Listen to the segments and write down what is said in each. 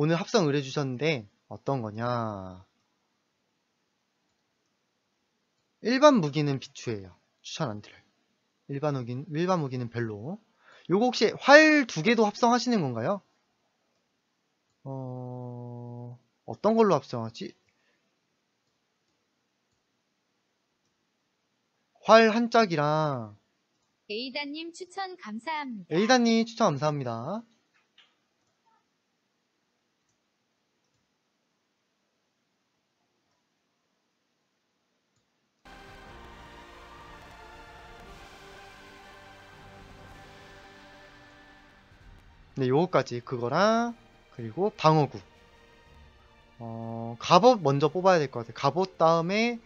오늘 합성 의뢰 주셨는데 어떤 거냐 일반 무기는 비추예요 추천 안 드려요 일반 무기는, 일반 무기는 별로 요거 혹시 활 두 개도 합성하시는 건가요? 어... 어떤 걸로 합성하지? 활 한 짝이랑 에이다님 추천 감사합니다. 에이다님 추천 감사합니다. 네, 요거까지 그거랑 그리고 방어구. 어, 갑옷 먼저 뽑아야 될 것 같아요. 갑옷 다음에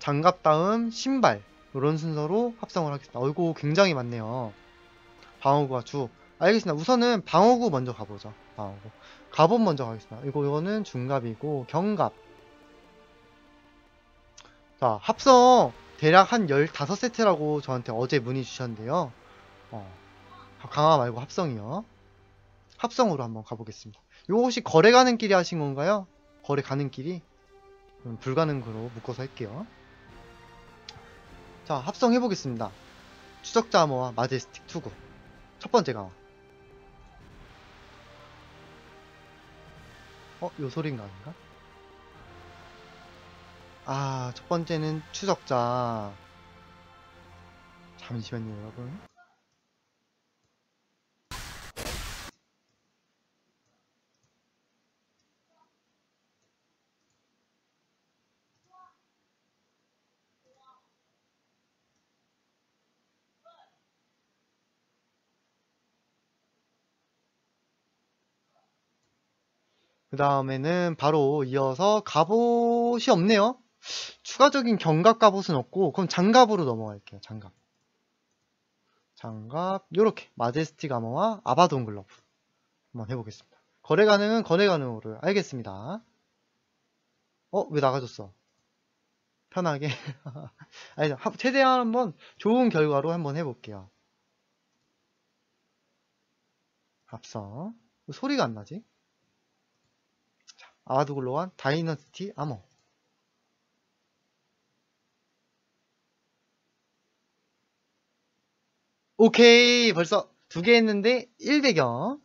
장갑 다음 신발 이런 순서로 합성을 하겠습니다. 어이구 굉장히 많네요. 방어구가 주. 알겠습니다. 우선은 방어구 먼저 가보죠. 방어구. 갑옷 먼저 가겠습니다. 이거 이거는 중갑이고 경갑. 자 합성 대략 한 15세트라고 저한테 어제 문의 주셨는데요. 어, 강화 말고 합성이요. 합성으로 한번 가보겠습니다. 이거 혹시 거래 가는 길이 하신 건가요? 거래 가는 길이? 음, 불가능으로 묶어서 할게요. 자, 합성해 보겠습니다. 추적자 암호와 마제스틱 투구. 첫 번째 강화. 어, 요 소리인가 아닌가? 아, 첫 번째는 추적자. 잠시만요, 여러분. 그 다음에는 바로 이어서 갑옷이 없네요. 추가적인 경갑 갑옷은 없고 그럼 장갑으로 넘어갈게요. 장갑. 장갑 요렇게 마제스틱 아머와 아바돈 글러브 한번 해보겠습니다. 거래 가능은 거래 가능으로 알겠습니다. 어? 왜 나가졌어? 편하게 아니 최대한 한번 좋은 결과로 한번 해볼게요. 합성 소리가 안 나지? 아두글로한 다이너스티 아머 오케이 벌써 두 개 했는데 1배경.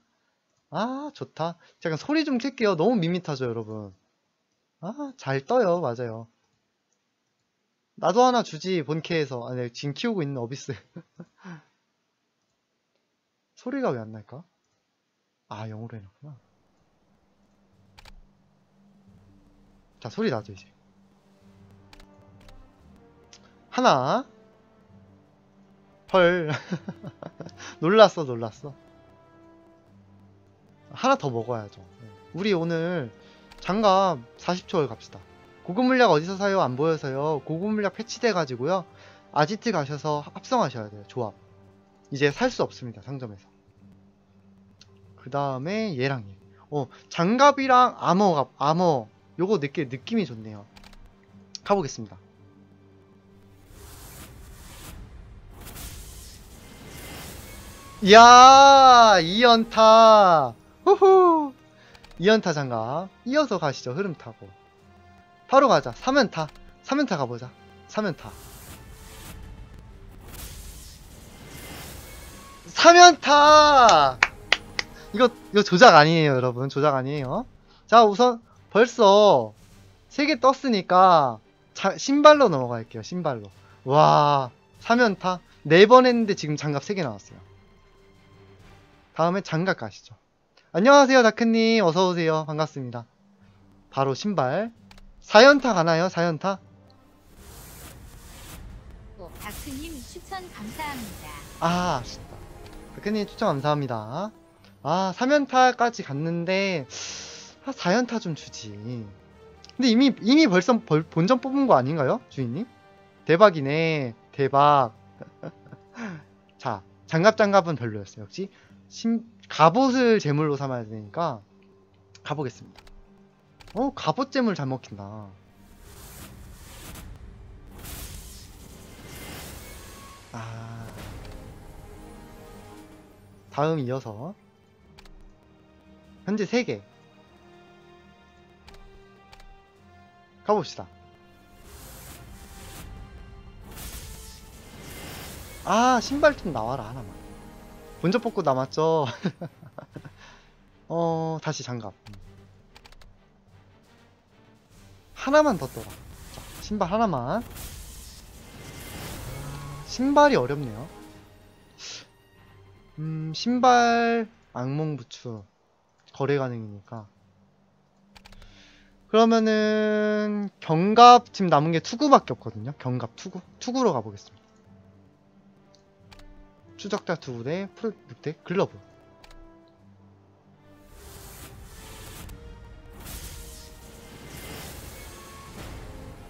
아 좋다. 잠깐 소리 좀 켤게요. 너무 밋밋하죠 여러분. 아 잘 떠요. 맞아요. 나도 하나 주지 본캐에서. 아, 네, 지금 키우고 있는 어비스. 소리가 왜 안 날까? 아 영어로 해놨구나 자 소리 나죠 이제. 하나. 헐. 놀랐어 놀랐어. 하나 더 먹어야죠. 우리 오늘 장갑 40초를 갑시다. 고급 물약 어디서 사요? 안 보여서요. 고급 물약 패치돼 가지고요. 아지트 가셔서 합성하셔야 돼요. 조합. 이제 살 수 없습니다 상점에서. 그 다음에 얘랑 얘. 어, 장갑이랑 아머가 아머 요거 느끼, 느낌이 좋네요. 가보겠습니다. 이야 2연타! 후후! 2연타 장갑. 이어서 가시죠 흐름 타고. 바로 가자. 3연타. 3연타 가보자. 3연타. 3연타! 이거 이거 조작 아니에요 여러분. 조작 아니에요. 자 우선 벌써 3개 떴으니까 자, 신발로 넘어갈게요. 신발로. 와 3연타 4번 했는데 지금 장갑 3개 나왔어요. 다음에 장갑 가시죠. 안녕하세요 다크님 어서오세요. 반갑습니다. 바로 신발 4연타 가나요? 4연타? 어, 다크님 추천 감사합니다. 아 다크님 추천 감사합니다. 아 3연타까지 갔는데 아, 4연타 좀 주지. 근데 이미, 이미 벌써 벌, 본전 뽑은 거 아닌가요? 주인님? 대박이네. 대박. 자, 장갑 장갑은 별로였어요. 역시 심, 갑옷을 제물로 삼아야 되니까 가보겠습니다. 어, 갑옷 제물 잘 먹힌다. 아. 다음 이어서 현재 3개 가봅시다. 아, 신발 좀 나와라, 하나만. 본적 뽑고 남았죠? 어, 다시 장갑. 음. 하나만 더 떠라. 자, 신발 하나만. 신발이 어렵네요. 음, 신발, 악몽 부츠. 거래 가능이니까. 그러면은, 경갑, 지금 남은 게 투구밖에 없거든요. 경갑 투구. 투구로 가보겠습니다. 추적자 투구 대 프로 늑대 글러브.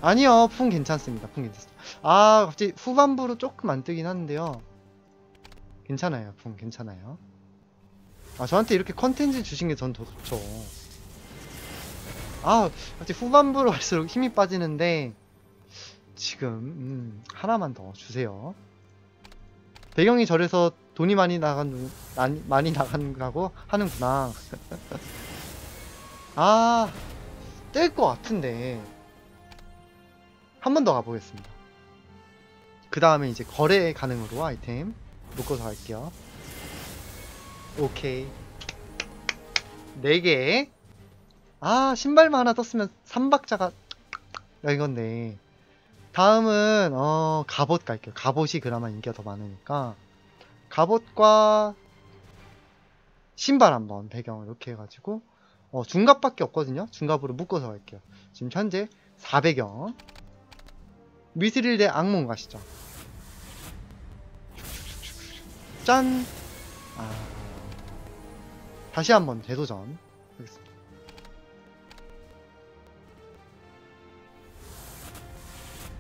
아니요, 풍 괜찮습니다. 풍 괜찮습니다. 아, 갑자기 후반부로 조금 안 뜨긴 하는데요. 괜찮아요, 풍 괜찮아요. 아, 저한테 이렇게 컨텐츠 주신 게 전 더 좋죠. 아, 갑자기 후반부로 갈수록 힘이 빠지는데, 지금, 음, 하나만 더 주세요. 배경이 저래서 돈이 많이 나간, 난- 많이 나간다고 하는구나. 아, 뜰것 같은데. 한 번 더 가보겠습니다. 그 다음에 이제 거래 가능으로 아이템 묶어서 갈게요. 오케이. 4개. 아, 신발만 하나 떴으면 3박자가 이건데. 다음은, 어, 갑옷 갈게요. 갑옷이 그나마 인기가 더 많으니까. 갑옷과 신발 한번 배경을 이렇게 해가지고, 어, 중갑밖에 없거든요. 중갑으로 묶어서 갈게요. 지금 현재 4배경. 미스릴 대 악몽 가시죠. 짠! 아, 다시 한번 재도전 하겠습니다.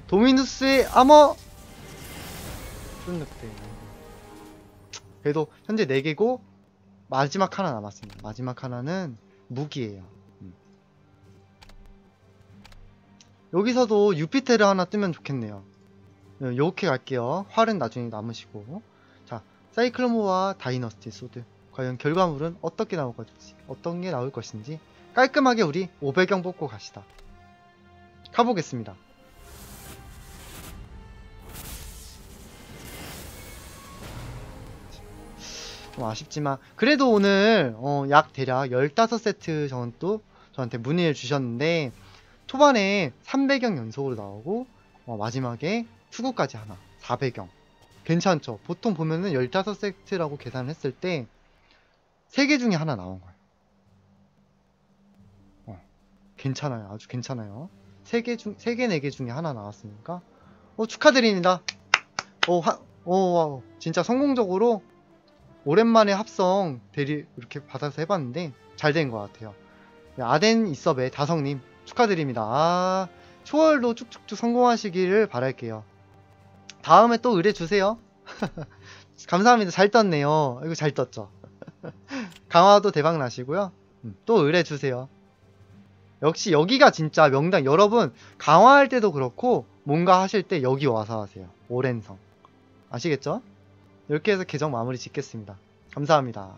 도미누스의 아머! 쫀늑대. 그래도 현재 4개고, 마지막 하나 남았습니다. 마지막 하나는 무기예요. 음. 여기서도 유피테를 하나 뜨면 좋겠네요. 네, 요렇게 갈게요. 활은 나중에 남으시고. 자, 사이클로모와 다이너스티 소드. 과연 결과물은 어떻게 나올 것인지, 어떤 게 나올 것인지 깔끔하게 우리 500경 뽑고 가시다. 가보겠습니다. 좀 아쉽지만 그래도 오늘 어, 약 대략 15세트 정도 저한테 문의를 주셨는데 초반에 300경 연속으로 나오고 어, 마지막에 투구까지 하나 400경 괜찮죠? 보통 보면은 15세트라고 계산을 했을 때 3개 중에 하나 나온 거예요. 어, 괜찮아요. 아주 괜찮아요. 3개 중 3개 4개 중에 하나 나왔으니까. 어, 축하드립니다. 오, 하, 오, 와우. 진짜 성공적으로 오랜만에 합성 대리 이렇게 받아서 해봤는데 잘 된 것 같아요. 아덴 이섭의 다성님 축하드립니다. 아, 초월도 쭉쭉쭉 성공하시기를 바랄게요. 다음에 또 의뢰 주세요. 감사합니다. 잘 떴네요. 이거 잘 떴죠. 강화도 대박 나시고요. 음, 또 의뢰 주세요. 역시 여기가 진짜 명당. 여러분 강화할 때도 그렇고 뭔가 하실 때 여기 와서 하세요. 오랜성. 아시겠죠? 이렇게 해서 계정 마무리 짓겠습니다. 감사합니다.